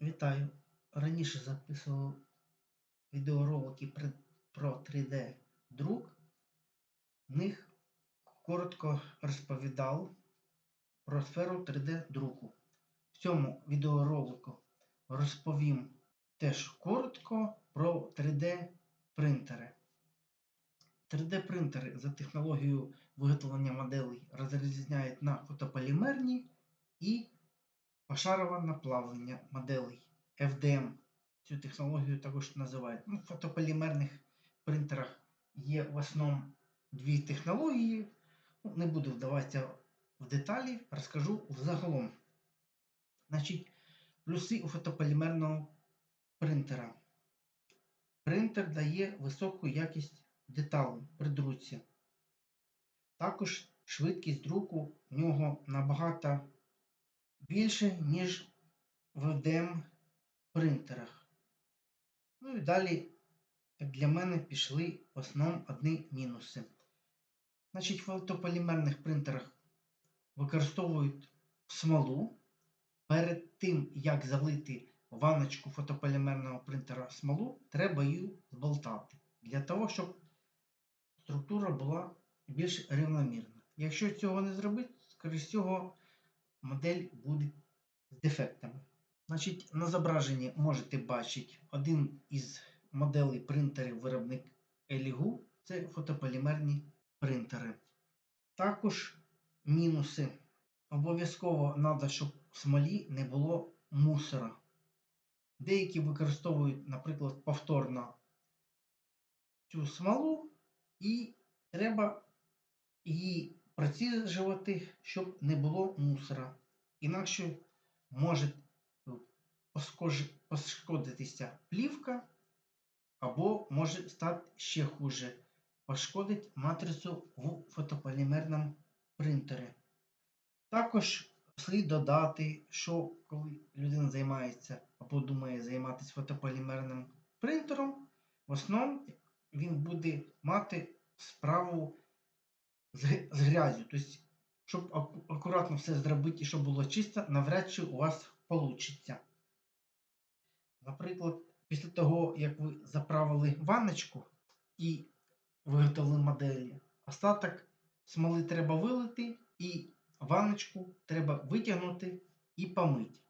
Вітаю! Раніше записував відеоролики про 3D друк. В них коротко розповідав про сферу 3D друку. В цьому відеоролику розповім теж коротко про 3D принтери. 3D принтери за технологією виготовлення моделей розрізняють на фотополімерні і пошарове наплавлення моделей FDM. Цю технологію також називають. Ну, в фотополімерних принтерах є в основному дві технології. Ну, не буду вдаватися в деталі, розкажу взагалом. Значить, плюси у фотополімерного принтера. Принтер дає високу якість деталей при друці. Також швидкість друку в нього набагато більше, ніж в FDM принтерах. Ну і далі, як для мене, пішли в основному одні мінуси. Значить, в фотополімерних принтерах використовують смолу. Перед тим, як залити в ванночку фотополімерного принтера смолу, треба її зболтати. Для того, щоб структура була більш рівномірна. Якщо цього не зробити, скоріш всього, модель буде з дефектами. Значить, на зображенні можете бачити один із моделей принтерів виробник Eligu це фотополімерні принтери. Також мінуси. Обов'язково треба, щоб в смолі не було мусора. Деякі використовують, наприклад, повторно цю смолу, і треба її проціжувати, щоб не було мусора. Інакше може пошкодитися плівка, або може стати ще хуже. Пошкодить матрицю в фотополімерному принтері. Також слід додати, що коли людина займається або думає займатися фотополімерним принтером, в основному він буде мати справу з грязю. Тобто, щоб акуратно все зробити і щоб було чисто, навряд чи у вас вийде. Наприклад, після того, як ви заправили ванночку і виготовили моделі, остаток смоли треба вилити і ванночку треба витягнути і помити.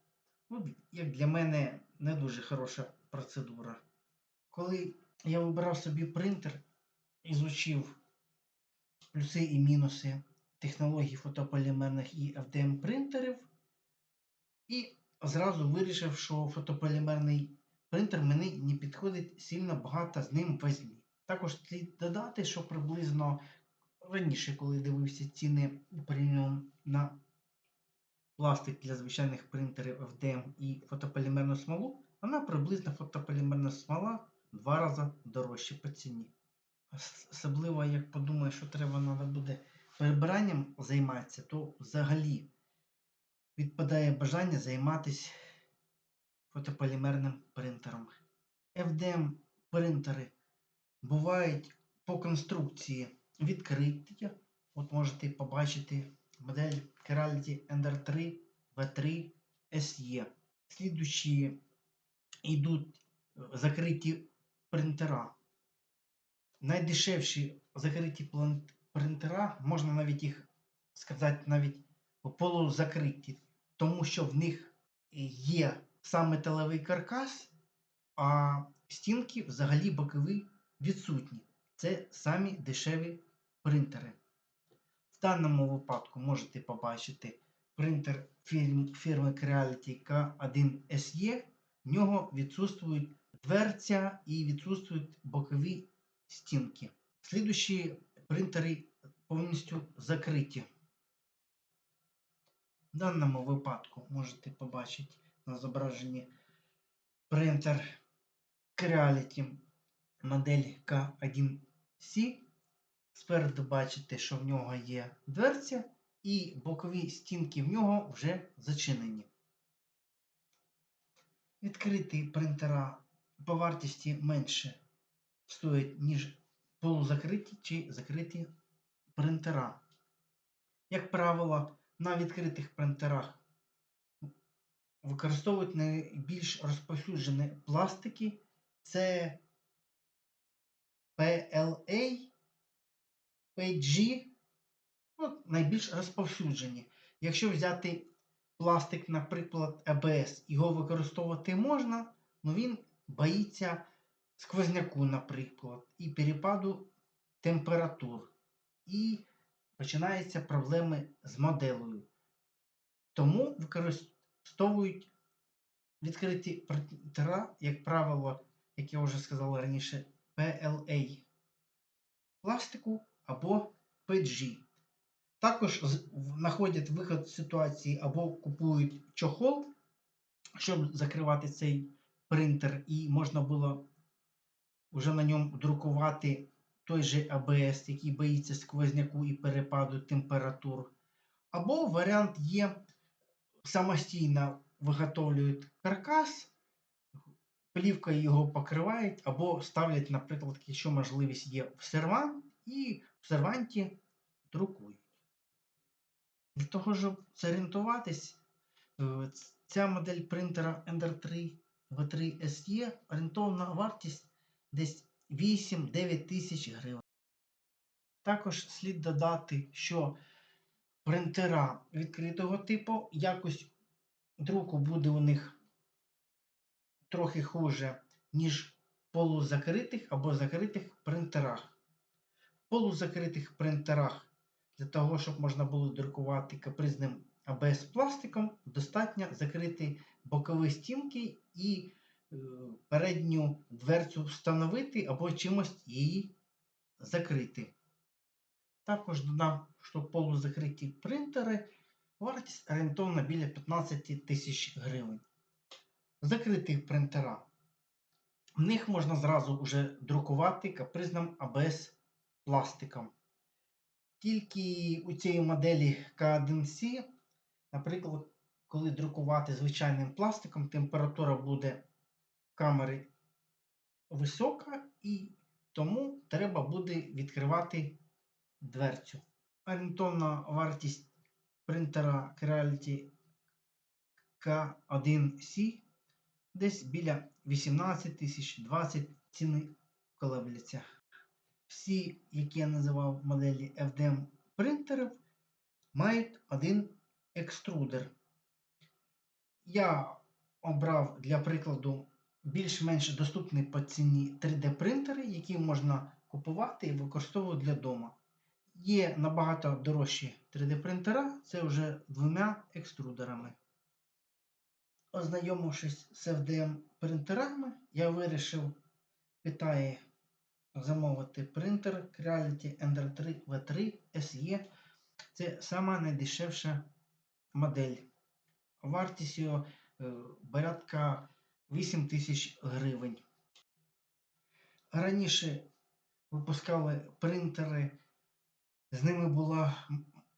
Ну, Як для мене не дуже хороша процедура. Коли я вибирав собі принтер, ізучив плюси і мінуси технологій фотополімерних і FDM принтерів, і зразу вирішив, що фотополімерний принтер мені не підходить сильно багато з ним возні. Також слід додати, що приблизно раніше, коли дивився ціни порівняно на пластик для звичайних принтерів FDM і фотополімерну смолу, вона приблизно фотополімерна смола в два рази дорожче по ціні. Особливо, як подумаю, що треба треба буде перебиранням займатися, то взагалі відпадає бажання займатися фотополімерним принтером. FDM принтери бувають по конструкції відкриті. От можете побачити модель Kerality Ender 3 V3 SE. Слідущі йдуть закриті принтера. Найдешевші закриті принтера, можна навіть їх сказати, навіть полузакриті, тому що в них є сам металевий каркас, а стінки взагалі бокові відсутні. Це самі дешеві принтери. В даному випадку можете побачити принтер фірми Creality K1 SE. В нього відсутствують дверця і відсутствують бокові стінки. Слідущі принтери повністю закриті. В даному випадку можете побачити на зображенні принтер Creality модель K1C. Спереду бачите, що в нього є дверця, і бокові стінки в нього вже зачинені. Відкриті принтера по вартості менше стоять, ніж полузакриті чи закриті принтера. Як правило, на відкритих принтерах використовують найбільш розповсюджені пластики. Це PLA, PG, ну, найбільш розповсюджені. Якщо взяти пластик, наприклад, ABS, його використовувати можна, але він боїться сквозняку, наприклад, і перепаду температур. І починаються проблеми з моделею. Тому використовують відкриті принтера, як правило, як я вже сказав раніше, PLA пластику або PG. Також знаходять виход з ситуації або купують чохол, щоб закривати цей принтер, і можна було вже на ньому друкувати той же ABS, який боїться сквозняку і перепаду температур. Або варіант є самостійно виготовлюють каркас, плівкою його покривають, або ставлять, наприклад, якщо можливість є в сервант, і в серванті друкують. Для того, щоб зорієнтуватись, е, ця модель принтера Ender 3 V3 SE орієнтовна вартість десь 8-9 тисяч гривень. Також слід додати, що принтера відкритого типу, якість друку буде у них трохи хуже, ніж в полузакритих або закритих принтерах. В полузакритих принтерах для того, щоб можна було друкувати капризним АБС пластиком, достатньо закрити бокові стінки і передню дверцю встановити або чимось її закрити. Також додам, що полузакриті принтери вартість орієнтовно біля 15 тисяч гривень. Закриті принтера. В них можна зразу вже друкувати капризним АБС пластиком. Тільки у цієї моделі K1C, наприклад, коли друкувати звичайним пластиком, температура буде камери висока, і тому треба буде відкривати дверцю. Орієнтовна вартість принтера Creality K1C десь біля 18 тисяч 20 ціни колебляться. Всі, які я називав моделі FDM принтерів, мають один екструдер. Я обрав для прикладу більш-менш доступні по ціні 3D принтери, які можна купувати і використовувати для дому. Є набагато дорожчі 3D принтера, це вже двома екструдерами. Ознайомившись з FDM принтерами, я вирішив в замовити принтер Creality Ender 3 V3 SE. Це сама найдешевша модель. Вартість його е, порядка 8 тисяч гривень. Раніше випускали принтери, з ними була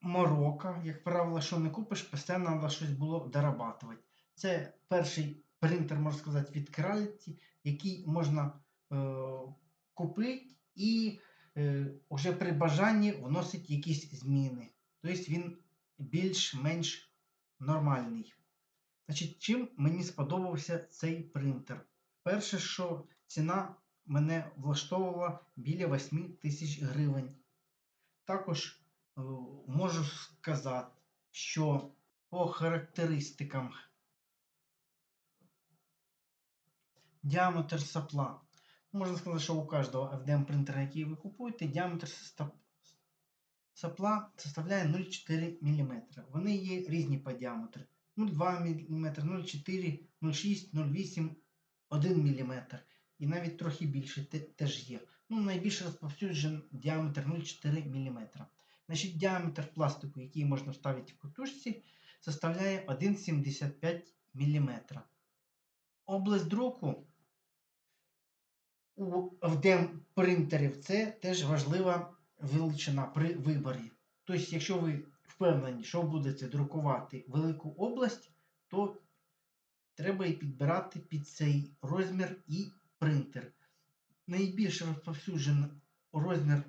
морока. Як правило, що не купиш, постійно треба щось було дорабатувати. Це перший принтер, можна сказати, від Creality, який можна е, купити і е, вже при бажанні вносити якісь зміни. Тобто він більш-менш нормальний. Значить, чим мені сподобався цей принтер? Перше, що ціна мене влаштовувала біля 8 тисяч гривень. Також е, можу сказати, що по характеристикам діаметр сапла. Можна сказати, що у кожного FDM принтера, який ви купуєте, діаметр сапла составляє 0,4 мм. Вони є різні по діаметру. 0,2 мм, 0,4, 0,6, 0,8, 1 мм. І навіть трохи більше теж є. Ну, найбільш розповсюджений діаметр 0,4 мм. Значить, діаметр пластику, який можна вставити в катушці, составляє 1,75 мм. Область друку у FDM принтерів це теж важлива величина при виборі. Тобто, якщо ви впевнені, що будете друкувати велику область, то треба і підбирати під цей розмір і принтер. Найбільш розповсюджений розмір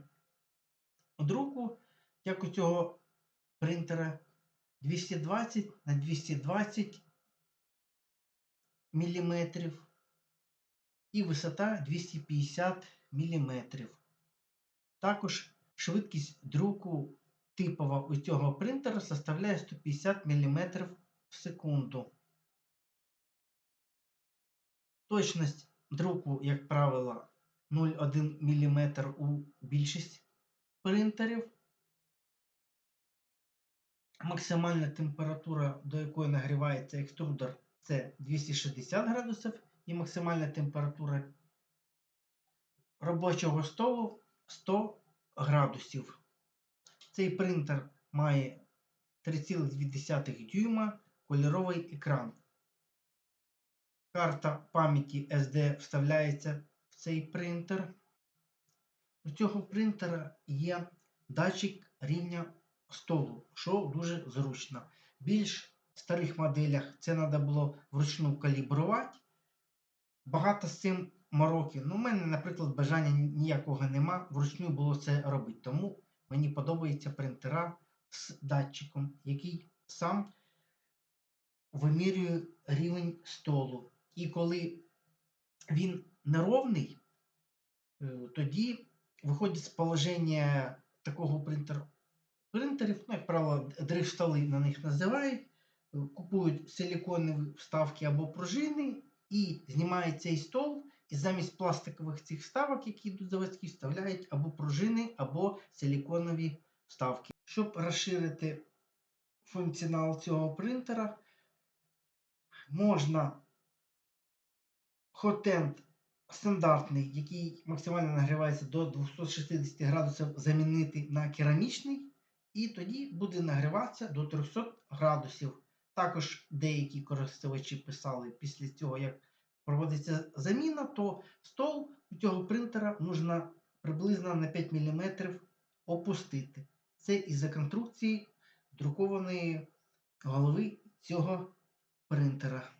друку, як у цього принтера, 220 на 220 мм і висота 250 мм. Також швидкість друку типова у цього принтера составляє 150 мм в секунду. Точність друку, як правило, 0,1 мм у більшість принтерів. Максимальна температура, до якої нагрівається екструдер, це 260 градусів, і максимальна температура робочого столу 100 градусів. Цей принтер має 3,2 дюйма кольоровий екран. Карта пам'яті SD вставляється в цей принтер. У цього принтера є датчик рівня столу, що дуже зручно. Більш В старих моделях це треба було вручну калібрувати. Багато з цим мороки. Ну, у мене, наприклад, бажання ніякого нема. Вручну було це робити. Тому мені подобаються принтера з датчиком, який сам вимірює рівень столу. І коли він неровний, е, тоді виходить з положення такого принтера. Принтерів, ну, як правило, дрифт-столи на них називають, купують силіконові вставки або пружини і знімають цей стол, і замість пластикових цих вставок, які йдуть заводські, вставляють або пружини, або силіконові вставки. Щоб розширити функціонал цього принтера, можна хотенд стандартний, який максимально нагрівається до 260 градусів, замінити на керамічний, і тоді буде нагріватися до 300 градусів. Також деякі користувачі писали після цього, як проводиться заміна, то стол у цього принтера можна приблизно на 5 мм опустити. Це із-за конструкції друкованої голови цього принтера.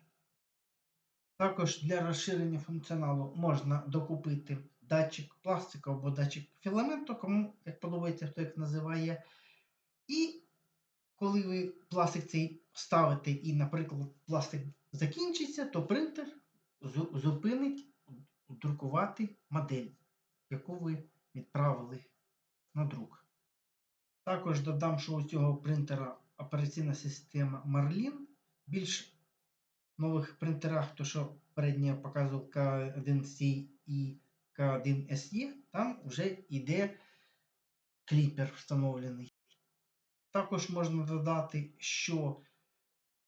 Також для розширення функціоналу можна докупити датчик пластику або датчик філаменту, кому як подобається, хто як називає. І коли ви пластик цей ставите і, наприклад, пластик закінчиться, то принтер зупинить друкувати модель, яку ви відправили на друк. Також додам, що у цього принтера операційна система Marlin. Більш нових принтерах, то що переднє я показував K1C і K1SE, там вже йде кліпер встановлений. Також можна додати, що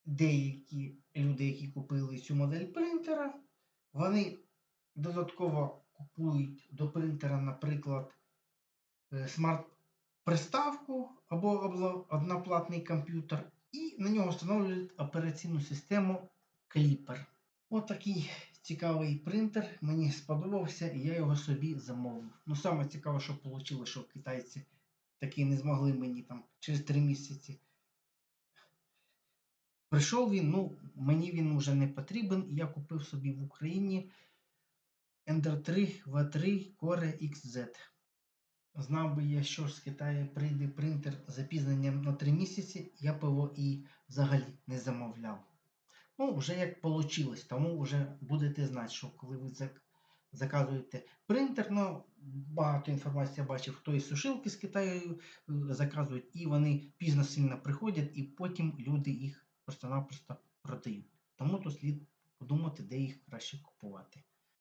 деякі люди, які купили цю модель принтера, вони додатково купують до принтера, наприклад, е, смарт-приставку або одноплатний комп'ютер, і на нього встановлюють операційну систему Clipper. Отакий цікавий принтер. Мені сподобався, і я його собі замовив. Ну, саме цікаве, що вийшло, що китайці таки не змогли мені там через 3 місяці. Прийшов він, ну, мені він вже не потрібен, і я купив собі в Україні Ender 3 V3 Core XZ. Знав би я, що з Китаю прийде принтер з запізненням на 3 місяці, я б його і взагалі не замовляв. Ну, вже як вийшло, тому вже будете знати, що коли ви заказуєте принтер, ну, багато інформації я бачив, хто і сушилки з Китаю е, заказують, і вони пізно сильно приходять, і потім люди їх просто-напросто продають. Тому тут слід подумати, де їх краще купувати.